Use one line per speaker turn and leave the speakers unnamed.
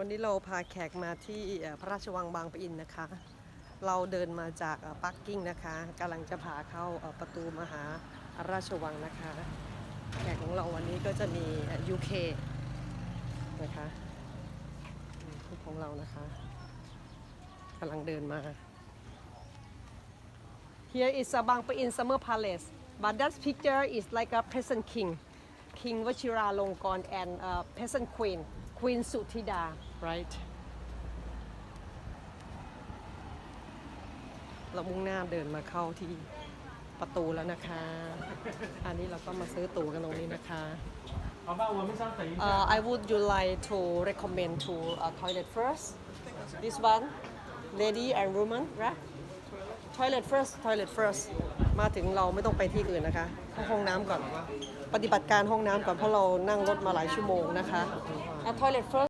วันนี้เราพาแขกมาที่พระราชวังบางปะอินนะคะ เราเดินมาจากปักกิ่งนะคะกำลังจะพาเข้าประตูมหาราชวังนะคะ แขกของเราวันนี้ก็จะมี UK นะคะอืมทูตของเรานะคะกำลังเดินมา Here is a Bang Pa In Summer Palace but that picture is like a peasant king คิงวชิราลงกรแอนเพซันควีนควีนสุธิดา right เรามุ่งหน้าเดินมาเข้าที่ประตูแล้วนะคะ อันนี้เราก็มาซื้อตั๋วกันตรงนี้นะคะ uh, I would you like to recommend to uh, toilet first this one lady and woman right toilet first toilet first มาถึงเราไม่ต้องไปที่อื่นนะคะเข้าห้องน้ำก่อน ปฏิบัติการห้องน้ำก่อนเพราะเรานั่งรถมาหลายชั่วโมงนะคะ Uh, toilet first.